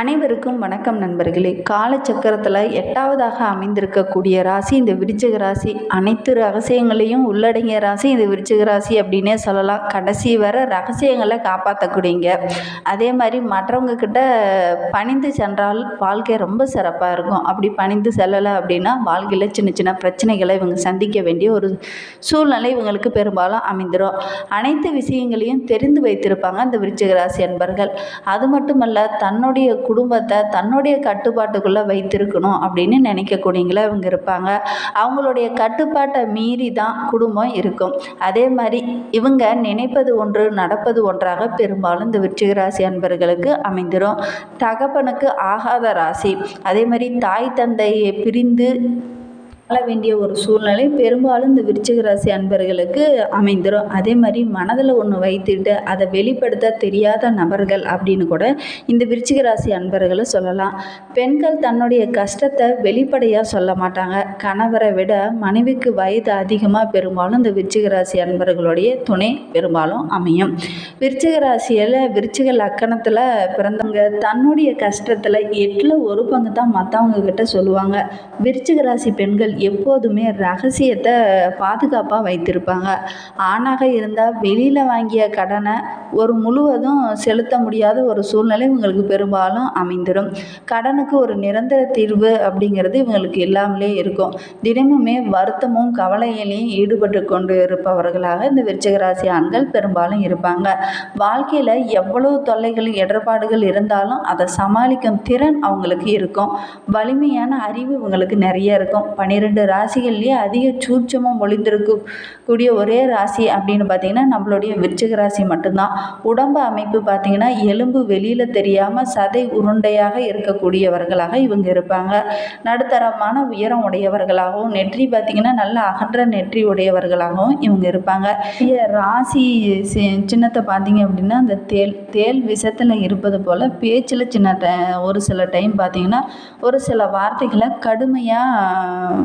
அனைவருக்கும் வணக்கம் நண்பர்களே. காலச்சக்கரத்தில் எட்டாவதாக அமைந்திருக்கக்கூடிய ராசி இந்த விருச்சிக ராசி அனைத்து ரகசியங்களையும் உள்ளடங்கிய ராசி இந்த விருச்சிக ராசி அப்படின்னே சொல்லலாம். கடைசி வரை ரகசியங்களை காப்பாற்றக்கூடியங்க அதே மாதிரி மற்றவங்க கிட்ட பணிந்து சென்றால் வாழ்க்கை ரொம்ப சிறப்பாக இருக்கும். அப்படி பணிந்து செல்லலை அப்படின்னா வாழ்க்கையில் சின்ன சின்ன பிரச்சனைகளை இவங்க சந்திக்க வேண்டிய ஒரு சூழ்நிலை இவங்களுக்கு பெரும்பாலும் அமைந்துடும் அனைத்து விஷயங்களையும் தெரிந்து வைத்திருப்பாங்க இந்த விருச்சிக ராசி அன்பர்கள். அது மட்டுமல்ல தன்னுடைய குடும்பத்தை தன்னுடைய கட்டுப்பாட்டுக்குள்ளே வைத்திருக்கணும் அப்படின்னு நினைக்கக்கூடியங்களா இவங்க இருப்பாங்க. அவங்களுடைய கட்டுப்பாட்டை மீறி தான் குடும்பம் இருக்கும். அதே மாதிரி இவங்க நினைப்பது ஒன்று நடப்பது ஒன்றாக பெரும்பாலும் இந்த விருச்சிக ராசி அன்பர்களுக்கு அமைந்திரும். தகப்பனுக்கு ஆகாத ராசி. அதே மாதிரி தாய் தந்தையை பிரிந்து வாழ வேண்டிய ஒரு சூழ்நிலை பெரும்பாலும் இந்த விருச்சிக ராசி அன்பர்களுக்கு அமைந்துடும் அதே மாதிரி மனதில் ஒன்று வைத்துட்டு அதை வெளிப்படுத்த தெரியாத நபர்கள் அப்படின்னு கூட இந்த விருச்சிக ராசி அன்பர்களை சொல்லலாம். பெண்கள் தன்னுடைய கஷ்டத்தை வெளிப்படையாக சொல்ல மாட்டாங்க. கணவரை விட மனைவிக்கு வயது அதிகமாக பெரும்பாலும் இந்த விருச்சிக ராசி அன்பர்களுடைய துணை பெரும்பாலும் அமையும். விருச்சிக ராசியில் விருச்சிக லக்கணத்தில் பிறந்தவங்க தன்னுடைய கஷ்டத்தில் எட்டில் ஒரு பங்கு தான் மற்றவங்க கிட்ட சொல்லுவாங்க. விருச்சிக ராசி பெண்கள் எப்போதுமே ரகசியத்தை பாதுகாப்பாக வைத்திருப்பாங்க. ஆணாக இருந்தால் வெளியில் வாங்கிய கடனை ஒரு முழுவதும் செலுத்த முடியாத ஒரு சூழ்நிலை இவங்களுக்கு பெரும்பாலும் அமைந்துடும் கடனுக்கு ஒரு நிரந்தர தீர்வு அப்படிங்கிறது இவங்களுக்கு இல்லாமலே இருக்கும். தினமுமே வருத்தமும் கவலையிலையும் ஈடுபட்டு கொண்டு இருப்பவர்களாக இந்த விருச்சகராசி ஆண்கள் பெரும்பாலும் இருப்பாங்க. வாழ்க்கையில் எவ்வளவு தொல்லைகள் இடர்பாடுகள் இருந்தாலும் அதை சமாளிக்கும் திறன் அவங்களுக்கு இருக்கும். வலிமையான அறிவு இவங்களுக்கு நிறைய இருக்கும். இரண்டு ராசிகள்லேயே அதிக சூட்சமும் ஒளிந்திருக்கக்கூடிய ஒரே ராசி அப்படின்னு பார்த்தீங்கன்னா நம்மளுடைய விருச்சிக ராசி மட்டும்தான். உடம்பு அமைப்பு பார்த்தீங்கன்னா எலும்பு வெளியில் தெரியாமல் சதை உருண்டையாக இருக்கக்கூடியவர்களாக இவங்க இருப்பாங்க. நடுத்தரமான உயரம் உடையவர்களாகவும் நெற்றி பார்த்திங்கன்னா நல்ல அகன்ற நெற்றி உடையவர்களாகவும் இவங்க இருப்பாங்க. ராசி சி- சின்னத்தை பார்த்தீங்க அப்படின்னா அந்த தேல் தேல் விஷத்தில் இருப்பது போல் பேச்சில் சின்ன ஒரு சில டைம் பார்த்தீங்கன்னா ஒரு சில வார்த்தைகளை கடுமையாக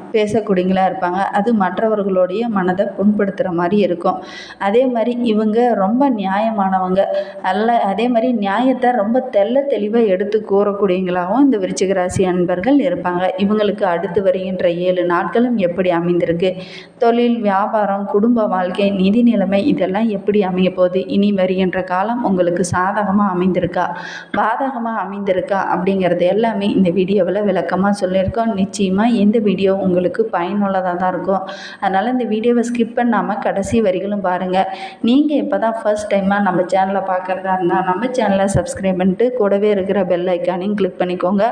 பேசக்கூடியங்களா இருப்பாங்க. அது மற்றவர்களுடைய மனதை புண்படுத்துகிற மாதிரி இருக்கும். அதே மாதிரி இவங்க ரொம்ப நியாயமானவங்க. நல்ல அதே மாதிரி நியாயத்தை ரொம்ப தெள்ள தெளிவாக எடுத்து கூறக்கூடியவங்களாகவும் இந்த விருச்சிக ராசி அன்பர்கள் இருப்பாங்க. இவங்களுக்கு அடுத்து வருகின்ற ஏழு நாட்களும் எப்படி அமைந்திருக்கு? தொழில் வியாபாரம் குடும்ப வாழ்க்கை நிதி நிலைமை இதெல்லாம் எப்படி அமைய போகுது? இனி வருகின்ற காலம் உங்களுக்கு சாதகமாக அமைந்திருக்கா? பாதகமாக அமைந்திருக்கா? அப்படிங்கிறது எல்லாமே இந்த வீடியோவில் விளக்கமாக சொல்லியிருக்கோம். நிச்சயமாக இந்த வீடியோ உங்களுக்கு பயனுள்ளதாக தான் இருக்கும். அதனால் இந்த வீடியோவை ஸ்கிப் பண்ணாமல் கடைசி வரிகளும் பாருங்கள் நீங்கள் இப்போ தான் ஃபர்ஸ்ட் டைமாக நம்ம சேனலை பார்க்குறதா இருந்தால் நம்ம சேனலை சப்ஸ்கிரைப் பண்ணிட்டு கூடவே இருக்கிற பெல் ஐக்கானையும் கிளிக் பண்ணிக்கோங்க.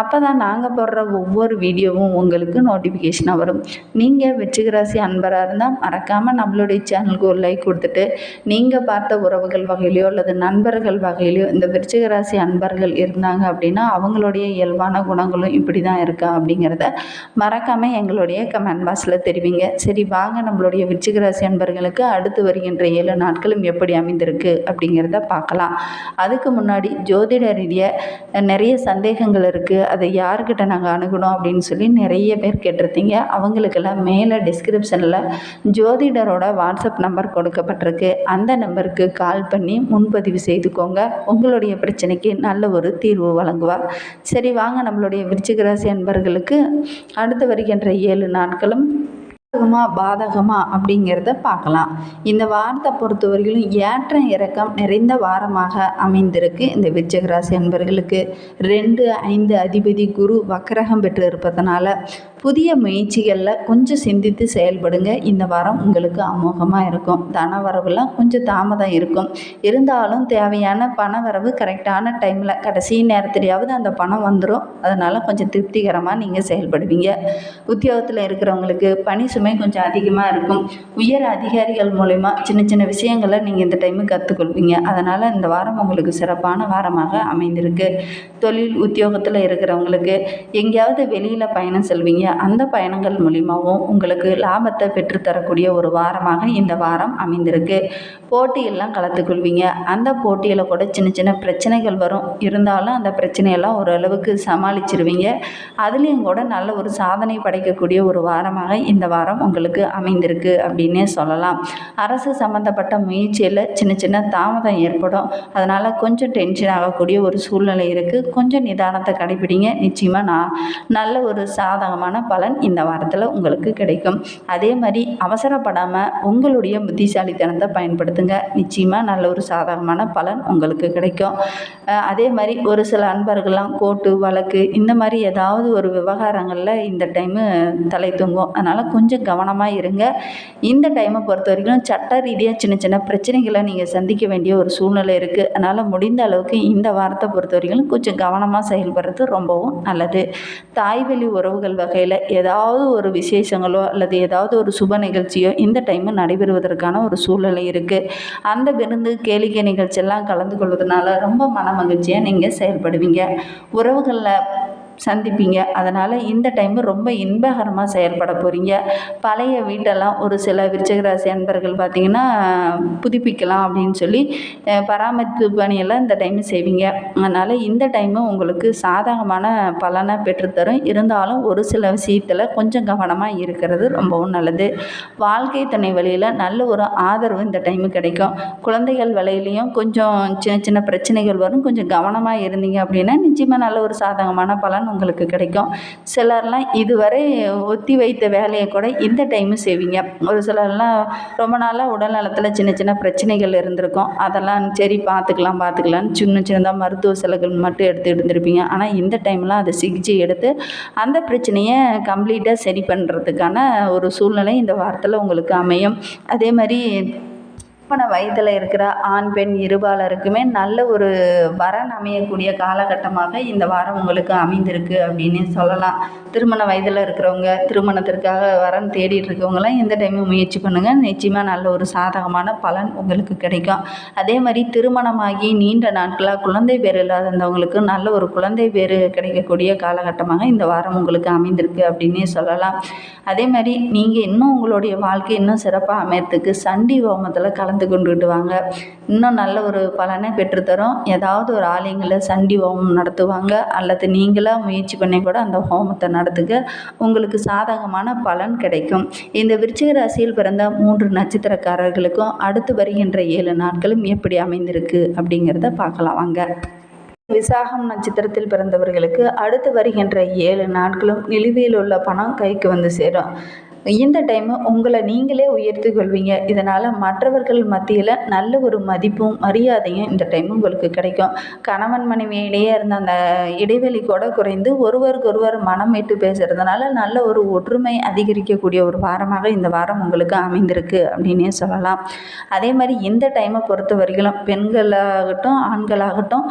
அப்போ தான் நாங்கள் போடுற ஒவ்வொரு வீடியோவும் உங்களுக்கு நோட்டிஃபிகேஷனாக வரும். நீங்கள் வெற்றிகராசி அன்பராக இருந்தால் மறக்காமல் நம்மளுடைய சேனலுக்கு ஒரு லைக் கொடுத்துட்டு நீங்கள் பார்த்த உறவுகள் வகையிலையோ அல்லது நண்பர்கள் வகையிலையோ இந்த விருச்சிகராசி அன்பர்கள் இருந்தாங்க அப்படின்னா அவங்களுடைய இயல்பான குணங்களும் இப்படி தான் இருக்கா அப்படிங்கிறத மறக்காமல் எங்களுடைய கமெண்ட் பாக்ஸில் தெரிவிங்க. சரி வாங்க நம்மளுடைய விருச்சிகராசி அன்பர்களுக்கு அடுத்து வருகின்ற ஏழு நாட்களும் எப்படி அமைந்திருக்கு அப்படிங்கிறத பார்க்கலாம். அதுக்கு முன்னாடி ஜோதிட ரீதியாக நிறைய சந்தேகங்கள் இருக்குது அதை யார்கிட்ட நாங்கள் அணுகணும் அப்படின்னு சொல்லி நிறைய பேர் கேட்டிருந்தீங்க. அவங்களுக்கெல்லாம் மேலே டிஸ்கிரிப்ஷனில் ஜோதிடரோட வாட்ஸ்அப் நம்பர் கொடுக்கப்பட்டிருக்கு. அந்த நம்பருக்கு கால் பண்ணி முன்பதிவு செய்துக்கோங்க. உங்களுடைய பிரச்சனைக்கு நல்ல ஒரு தீர்வு வழங்குவார். சரி வாங்க நம்மளுடைய விருச்சிகராசி அன்பர்களுக்கு அடுத்து வருகின்ற ஏழு நாட்களும் பாதகமா பாதகமா அப்படிங்கிறத பார்க்கலாம். இந்த வாரத்தை பொறுத்தவரையிலும் ஏற்றம் இறக்கம் நிறைந்த வாரமாக அமைந்திருக்கு இந்த விச்சகராசி அன்பர்களுக்கு. ரெண்டு ஐந்து அதிபதி குரு வக்கரகம் பெற்று இருப்பதனால புதிய முயற்சிகளில் கொஞ்சம் சிந்தித்து செயல்படுங்க. இந்த வாரம் உங்களுக்கு அமோகமாக இருக்கும். தன வரவுலாம் கொஞ்சம் தாமதம் இருக்கும். இருந்தாலும் தேவையான பண வரவு கரெக்டான டைமில் கடைசி நேரத்துலையாவது அந்த பணம் வந்துடும் அதனால் கொஞ்சம் திருப்திகரமாக நீங்கள் செயல்படுவீங்க. உத்தியோகத்தில் இருக்கிறவங்களுக்கு பணி சுமை கொஞ்சம் அதிகமாக இருக்கும். உயர் அதிகாரிகள் மூலயமா சின்ன சின்ன விஷயங்களை நீங்கள் இந்த டைமு கற்றுக்கொள்வீங்க அதனால் இந்த வாரம் உங்களுக்கு சிறப்பான வாரமாக அமைந்திருக்கு. தொழில் உத்தியோகத்தில் இருக்கிறவங்களுக்கு எங்கேயாவது வெளியில் பயணம் செல்வீங்க. அந்த பயணங்கள் மூலிமாவும் உங்களுக்கு லாபத்தை பெற்றுத்தரக்கூடிய ஒரு வாரமாக இந்த வாரம் அமைந்திருக்கு. போட்டியெல்லாம் கலந்துக்கொள்வீங்க அந்த போட்டியில் கூட சின்ன சின்ன பிரச்சனைகள் வரும். இருந்தாலும் அந்த பிரச்சனையெல்லாம் ஓரளவுக்கு சமாளிச்சிருவீங்க. அதுலேயும் கூட நல்ல ஒரு சாதனை படைக்கக்கூடிய ஒரு வாரமாக இந்த வாரம் வாரம் உங்களுக்கு அமைந்திருக்கு அப்படின்னே சொல்லலாம். அரசு சம்மந்தப்பட்ட முயற்சியில் சின்ன சின்ன தாமதம் ஏற்படும். அதனால் கொஞ்சம் டென்ஷன் ஆகக்கூடிய ஒரு சூழ்நிலை இருக்குது கொஞ்சம் நிதானத்தை கடைபிடிங்க. நிச்சயமாக நான் நல்ல ஒரு சாதகமான பலன் இந்த வாரத்தில் உங்களுக்கு கிடைக்கும். அதே மாதிரி அவசரப்படாமல் உங்களுடைய புத்திசாலித்தனத்தை பயன்படுத்துங்க. நிச்சயமாக நல்ல ஒரு சாதகமான பலன் உங்களுக்கு கிடைக்கும். அதே மாதிரி ஒரு சில அன்பர்கள்லாம் கோர்ட்டு வழக்கு இந்த மாதிரி ஏதாவது ஒரு விவகாரங்களில் இந்த டைமு தலை தூங்கும். அதனால் கொஞ்சம் கவனமாக இருங்க. இந்த டைமை பொறுத்த வரைக்கும் சட்ட ரீதியாக சின்ன சின்ன பிரச்சனைகளை நீங்கள் சந்திக்க வேண்டிய ஒரு சூழ்நிலை இருக்குது அதனால் முடிந்த அளவுக்கு இந்த வாரத்தை பொறுத்த வரைக்கும் கொஞ்சம் கவனமாக செயல்படுறது ரொம்பவும் நல்லது. தாய்வழி உறவுகள் வகையில் ஏதாவது ஒரு விசேஷங்களோ அல்லது ஏதாவது ஒரு சுப நிகழ்ச்சியோ இந்த டைமு நடைபெறுவதற்கான ஒரு சூழ்நிலை இருக்குது அந்த விருந்து கேளிக்கை நிகழ்ச்சியெல்லாம் கலந்து கொள்வதனால ரொம்ப மன மகிழ்ச்சியாக நீங்கள் செயல்படுவீங்க. உறவுகளில் சந்திப்பீங்க. அதனால் இந்த டைமு ரொம்ப இன்பகரமாக செயல்பட போகிறீங்க பழைய வீட்டெல்லாம் ஒரு சில விருச்சகராசி அன்பர்கள் பார்த்திங்கன்னா புதுப்பிக்கலாம் அப்படின்னு சொல்லி பராமரிப்பு பணியெல்லாம் இந்த டைமு செய்வீங்க. அதனால் இந்த டைமு உங்களுக்கு சாதகமான பலனை பெற்றுத்தரும். இருந்தாலும் ஒரு சில விஷயத்தில் கொஞ்சம் கவனமாக இருக்கிறது ரொம்பவும் நல்லது. வாழ்க்கை துணை வழியில் நல்ல ஒரு ஆதரவு இந்த டைமு கிடைக்கும். குழந்தைகள் வழியிலையும் கொஞ்சம் சின்ன சின்ன பிரச்சனைகள் வரும். கொஞ்சம் கவனமாக இருந்தீங்க அப்படின்னா நிச்சயமாக நல்ல ஒரு சாதகமான பலன் உங்களுக்கு கிடைக்கும். சிலர்லாம் இதுவரை ஒத்தி வைத்த வேலையை கூட இந்த டைமு செய்வீங்க. ஒரு சிலர்லாம் ரொம்ப நாளாக உடல் நலத்தில் சின்ன சின்ன பிரச்சனைகள் இருந்திருக்கும். அதெல்லாம் சரி பார்த்துக்கலாம் பார்த்துக்கலாம்னு சின்ன சின்னதாக மருத்துவ செலவுகள் மட்டும் எடுத்து இருந்திருப்பீங்க ஆனால் இந்த டைம்லாம் அதை சிகிச்சை எடுத்து அந்த பிரச்சனையை கம்ப்ளீட்டாக சரி பண்ணுறதுக்கான ஒரு சூழ்நிலை இந்த வாரத்தில் உங்களுக்கு அமையும். அதே மாதிரி திருமண வயதில் இருக்கிற ஆண் பெண் இருபாலருக்குமே நல்ல ஒரு வரன் அமையக்கூடிய காலகட்டமாக இந்த வாரம் உங்களுக்கு அமைந்திருக்கு அப்படின்னு சொல்லலாம். திருமண வயதில் இருக்கிறவங்க திருமணத்திற்காக வரன் தேடிட்டு இருக்கவங்களாம் இந்த டைமும் முயற்சி பண்ணுங்கள் நிச்சயமாக நல்ல ஒரு சாதகமான பலன் உங்களுக்கு கிடைக்கும். அதே மாதிரி திருமணமாகி நீண்ட நாட்களாக குழந்தை பேர் இல்லாதவங்களுக்கு நல்ல ஒரு குழந்தை பேர் கிடைக்கக்கூடிய காலகட்டமாக இந்த வாரம் உங்களுக்கு அமைந்திருக்கு அப்படின்னே சொல்லலாம். அதே மாதிரி நீங்கள் இன்னும் உங்களுடைய வாழ்க்கை இன்னும் சிறப்பாக அமையறதுக்கு சண்டி ஹோமத்தில் கலந்து கொண்டுகிட்டு வாங்க இன்னும் நல்ல ஒரு பலனை பெற்றுத்தரும். ஏதாவது ஒரு ஆலயங்களை சண்டி ஹோமம் நடத்துவாங்க. அல்லது நீங்களாக முயற்சி பண்ணி கூட அந்த ஹோமத்தை நடத்துக உங்களுக்கு சாதகமான பலன் கிடைக்கும். இந்த விருச்சிக ராசியில் பிறந்த மூன்று நட்சத்திரக்காரர்களுக்கும் அடுத்து வருகின்ற ஏழு நாட்களும் எப்படி அமைந்திருக்கு அப்படிங்கிறத பார்க்கலாம். வாங்க. விசாகம் நட்சத்திரத்தில் பிறந்தவர்களுக்கு அடுத்து வருகின்ற ஏழு நாட்களும் நிலுவையில் உள்ள பணம் கைக்கு வந்து சேரும். இந்த டைமு உங்களை நீங்களே உயர்த்தி கொள்வீங்க. இதனால் மற்றவர்கள் மத்தியில் நல்ல ஒரு மதிப்பும் மரியாதையும் இந்த டைம் உங்களுக்கு கிடைக்கும். கணவன் மனைவியிடையே இருந்த அந்த இடைவெளி கூட குறைந்து ஒருவருக்கொருவர் மனம் விட்டு பேசுகிறதுனால நல்ல ஒரு ஒற்றுமை அதிகரிக்கக்கூடிய ஒரு வாரமாக இந்த வாரம் உங்களுக்கு அமைந்திருக்கு அப்படின்னே சொல்லலாம். அதே மாதிரி இந்த டைமை பொறுத்த வரைக்கும் பெண்களாகட்டும் ஆண்களாகட்டும்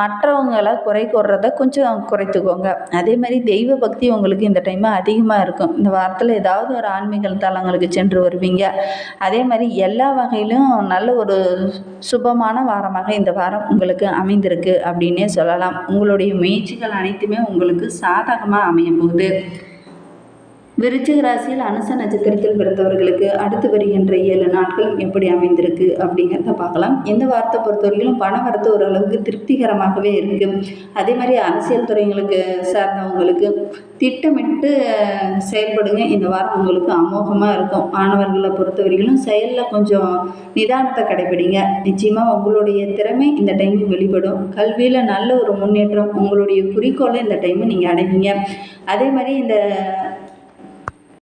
மற்றவங்களை குறை கூறுறத கொஞ்சம் குறைத்துக்கோங்க. அதே மாதிரி தெய்வ பக்தி உங்களுக்கு இந்த டைம் அதிகமாக இருக்கும். இந்த வாரத்தில் ஏதாவது ஒரு ஆன்மீக தலங்களுக்கு சென்று வருவீங்க. அதே மாதிரி எல்லா வகையிலும் நல்ல ஒரு சுபமான வாரமாக இந்த வாரம் உங்களுக்கு அமைந்திருக்கு அப்படின்னே சொல்லலாம். உங்களுடைய முயற்சிகள் அனைத்துமே உங்களுக்கு சாதகமாக அமைய போகுது. விருச்சிக ராசியில் அனுச நட்சத்திரத்தில் பிறந்தவர்களுக்கு அடுத்து வருகின்ற ஏழு நாட்கள் எப்படி அமைந்திருக்கு அப்படிங்கிறத பார்க்கலாம். இந்த வாரத்தை பொறுத்தவரையிலும் பண வரத்து ஓரளவுக்கு திருப்திகரமாகவே இருக்குது அதே மாதிரி அரசியல் துறைங்களுக்கு சார்ந்தவங்களுக்கு திட்டமிட்டு செயல்படுங்க. இந்த வாரம் உங்களுக்கு அமோகமாக இருக்கும். மாணவர்களை பொறுத்தவரையிலும் செயலில் கொஞ்சம் நிதானத்தை கடைபிடிங்க. நிச்சயமாக உங்களுடைய திறமை இந்த டைம் வெளிப்படும். கல்வியில் நல்ல ஒரு முன்னேற்றம் உங்களுடைய குறிக்கோளை இந்த டைம் நீங்கள் அடைவீங்க. அதே மாதிரி இந்த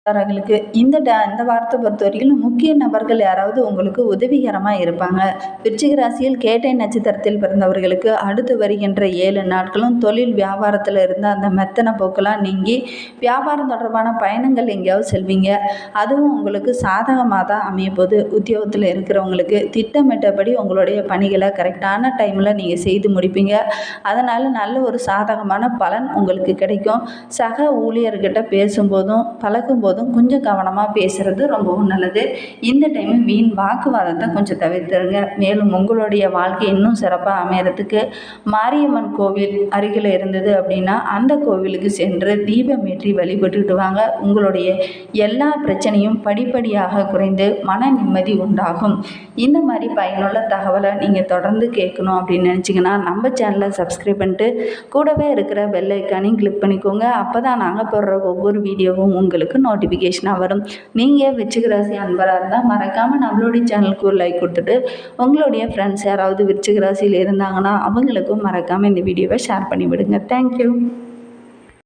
காரர்களுக்கு இந்த ட இந்த வாரத்தை பொறுத்த வரைக்கும் முக்கிய நபர்கள் யாராவது உங்களுக்கு உதவிகரமாக இருப்பாங்க. விருச்சிக ராசியில் கேட்டை நட்சத்திரத்தில் பிறந்தவர்களுக்கு அடுத்து வருகின்ற ஏழு நாட்களும் தொழில் வியாபாரத்தில் இருந்த அந்த மெத்தன போக்கெல்லாம் நீங்கி வியாபாரம் தொடர்பான பயணங்கள் எங்கேயாவது செல்வீங்க. அதுவும் உங்களுக்கு சாதகமாக தான் அமையப்போது உத்தியோகத்தில் இருக்கிறவங்களுக்கு திட்டமிட்டபடி உங்களுடைய பணிகளை கரெக்டான டைமில் நீங்கள் செய்து முடிப்பீங்க. அதனால் நல்ல ஒரு சாதகமான பலன் உங்களுக்கு கிடைக்கும். சக ஊழியர்கிட்ட பேசும்போதும் பழகும்போதும் கொஞ்சம் கவனமாக பேசுகிறது ரொம்பவும் நல்லது. இந்த டைமு வீண் வாக்குவாதத்தை கொஞ்சம் தவிர்த்துருங்க. மேலும் உங்களுடைய வாழ்க்கை இன்னும் சிறப்பாக அமையறதுக்கு மாரியம்மன் கோவில் அருகில் இருந்தது அப்படின்னா அந்த கோவிலுக்கு சென்று தீபம் ஏற்றி வழிபட்டுட்டு வாங்க. உங்களுடைய எல்லா பிரச்சனையும் படிப்படியாக குறைந்து மன நிம்மதி உண்டாகும். இந்த மாதிரி பயனுள்ள தகவலை நீங்கள் தொடர்ந்து கேட்கணும் அப்படின்னு நினச்சிங்கன்னா நம்ம சேனலை சப்ஸ்கிரைப் பண்ணிட்டு கூடவே இருக்கிற பெல் ஐக்கானையும் கிளிக் பண்ணிக்கோங்க. அப்போ தான் நாங்கள் போடுற ஒவ்வொரு வீடியோவும் உங்களுக்கு நோட் நோட்டிஃபிகேஷனாக வரும். நீங்கள் விருச்சிக ராசி அன்பராக இருந்தால் மறக்காமல் நம்மளுடைய சேனலுக்கு ஒரு லைக் கொடுத்துட்டு உங்களுடைய ஃப்ரெண்ட்ஸ் யாராவது விருச்சிக ராசியில் இருந்தாங்கன்னா அவங்களுக்கும் மறக்காமல் இந்த வீடியோவை ஷேர் பண்ணி விடுங்க தேங்க்யூ